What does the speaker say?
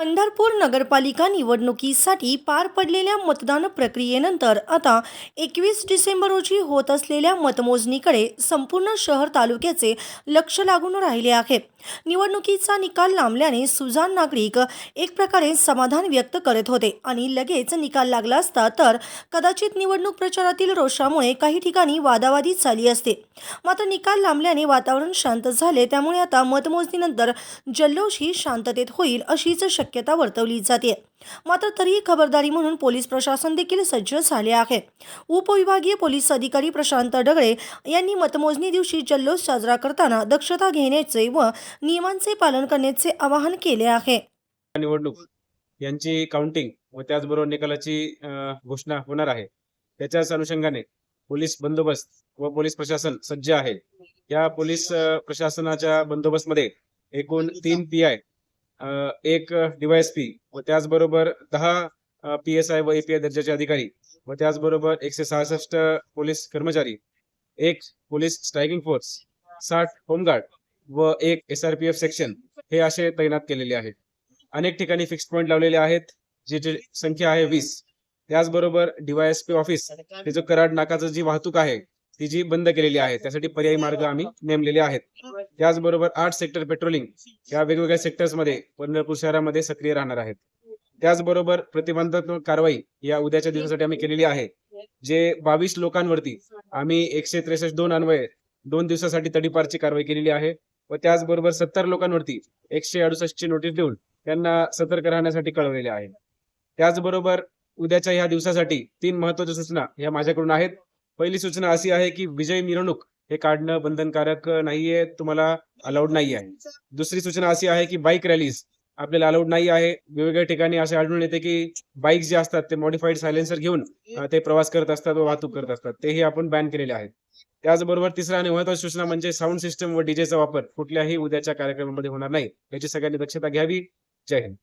पंढरपूर नगरपालिका निवडणुकीसाठी पार पडलेल्या मतदान प्रक्रियेनंतर आता एकवीस डिसेंबर रोजी होत असलेल्या मतमोजणीकडे संपूर्ण शहर तालुक्याचे लक्ष लागून राहिले आहे. निवडणुकीचा निकाल लांबल्याने सुजान नागरिक एक प्रकारे समाधान व्यक्त करत होते आणि लगेच निकाल लागला असता तर कदाचित निवडणूक प्रचारातील रोषामुळे काही ठिकाणी वादावादी झाली असते. मात्र निकाल लांबल्याने वातावरण शांत झाले त्यामुळे आता मतमोजणीनंतर जल्लोष ही शांततेत होईल अशीच शक्यता वर्तवली जाते. मात्र तरीही खबरदारी म्हणून पोलीस प्रशासन देखील सज्ज झाले आहे. उपविभागीय पोलीस अधिकारी प्रशांत डगळे यांनी मतमोजणी दिवशी जल्लोष साजरा करताना दक्षता घेण्याचे व नियमांचे पालन करण्याचे आवाहन केले आहे. निवडणूक यांची काउंटिंग व त्याचबरोबर निकालाची घोषणा होणार आहे. त्याच्याच अनुषंगाने पोलीस बंदोबस्त व पोलीस प्रशासन सज्ज आहे. या पोलीस प्रशासनाच्या प्रशासनाच्या बंदोबस्तमध्ये एकूण तीन पी आय एक डीवायएसपी व त्याचबरोबर दहा पी एस आय व एपीआय दर्जाचे अधिकारी व त्याचबरोबर एकशे सहासष्ट पोलीस कर्मचारी एक पोलीस स्ट्रायकिंग फोर्स साठ होमगार्ड व एक S R P F section हे असे तैनात केलेले आहेत. अनेक ठिकाणी फिक्स पॉईंट लावलेले आहेत ज्याची संख्या आहे वीस. त्याचबरोबर डीवायएसपी ऑफिस हे जो कराड नाकाचं जी वाहतूक आहे ती जी बंद केलेली आहे त्यासाठी पर्यायी मार्ग आम्ही नेमलेले आहेत. त्याचबरोबर आठ सेक्टर पेट्रोलिंग या वेगवेगळ्या सेक्टर्समध्ये पंढरपूर शहरामध्ये सक्रिय राहणार आहेत. त्याचबरोबर प्रतिबंधात्मक कारवाई या उद्याच्या दिवसासाठी आम्ही केलेली आहे. जे बावीस लोकांवरती आम्ही एकशे त्रेसष्ट दोन अन्वये दोन दिवसासाठी तडीपारची कारवाई केलेली आहे व त्याचबरोबर सत्तर लोकांवरती एकशे अडुसष्ट ची नोटीस देऊन त्यांना सतर्क राहण्यासाठी कळवलेले आहे. त्याचबरोबर उद्याच्या ह्या दिवसासाठी तीन महत्त्वाच्या सूचना ह्या माझ्याकडून आहेत. पहिली सूचना अशी आहे की विजय मिरवणूक हे काढणं बंधनकारक नाहीये तुम्हाला अलाउड नाही आहे दुसरी सूचना अशी आहे की बाईक रॅलीज आपल्याला अलाउड नाही आहे. वेगवेगळ्या ठिकाणी असे आढळून येते की बाईक जे असतात ते मॉडिफाईड सायलेन्सर घेऊन ते प्रवास करत असतात व वाहतूक करत असतात. तेही आपण बॅन केलेले आहेत. त्याचबरोबर तिसरा आणि महत्वाची सूचना म्हणजे साऊंड सिस्टम व डीजेचा वापर कुठल्याही उद्याच्या कार्यक्रमामध्ये होणार नाही. याची सगळ्यांनी दक्षता घ्यावी. जय हिंद.